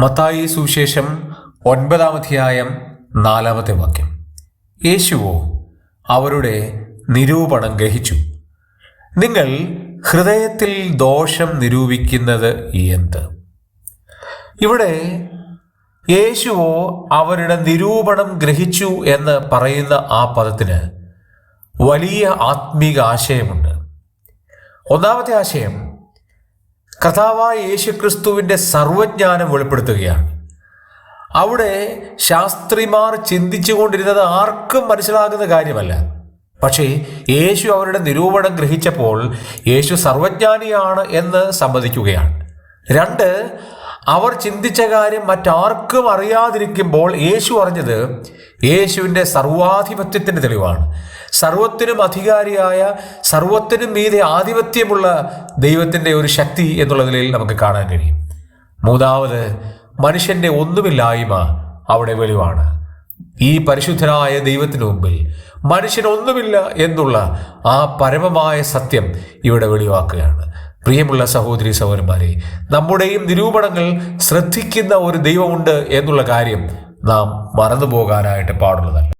മത്തായി സുവിശേഷം ഒൻപതാം അധ്യായം നാലാമത്തെ വാക്യം. യേശുവോ അവരുടെ നിരൂപണം ഗ്രഹിച്ചു. നിങ്ങൾ ഹൃദയത്തിൽ ദോഷം നിരൂപിക്കുന്നത് എന്ത്? ഇവിടെ യേശുവോ അവരുടെ നിരൂപണം ഗ്രഹിച്ചു എന്ന് പറയുന്ന ആ പദത്തിന് വലിയ ആത്മീക ആശയമുണ്ട് ഒന്നാമത്തെ ആശയം കഥാവായ യേശുക്രിസ്തുവിന്റെ സർവജ്ഞാനം വെളിപ്പെടുത്തുകയാണ്. അവിടെ ശാസ്ത്രിമാർ ചിന്തിച്ചുകൊണ്ടിരുന്നത് ആർക്കും മനസ്സിലാകുന്ന കാര്യമല്ല. പക്ഷേ യേശു അവരുടെ നിരൂപണം ഗ്രഹിച്ചപ്പോൾ യേശു സർവജ്ഞാനിയാണ് എന്ന് സമ്മതിക്കുകയാണ്. രണ്ട് അവർ ചിന്തിച്ച കാര്യം മറ്റാർക്കും അറിയാതിരിക്കുമ്പോൾ യേശു അറിഞ്ഞത് യേശുവിന്റെ സർവാധിപത്യത്തിന്റെ തെളിവാണ്. സർവത്തിനും അധികാരിയായ സർവത്തിനും മീതെ ആധിപത്യമുള്ള ദൈവത്തിന്റെ ഒരു ശക്തി എന്നുള്ള നിലയിൽ നമുക്ക് കാണാൻ കഴിയും. മൂന്നാമത് മനുഷ്യന്റെ ഒന്നുമില്ലായ്മ അവിടെ വെളിവാണ്. ഈ പരിശുദ്ധനായ ദൈവത്തിന് മുമ്പിൽ മനുഷ്യനൊന്നുമില്ല എന്നുള്ള ആ പരമമായ സത്യം ഇവിടെ വെളിവാക്കുകയാണ്. പ്രിയമുള്ള സഹോദരി സഹോദരന്മാരെ നമ്മുടെയും നിരൂപണങ്ങൾ ശ്രദ്ധിക്കുന്ന ഒരു ദൈവമുണ്ട് എന്നുള്ള കാര്യം നാം മറന്നു പോകാനായിട്ട് പാടുള്ളതല്ല.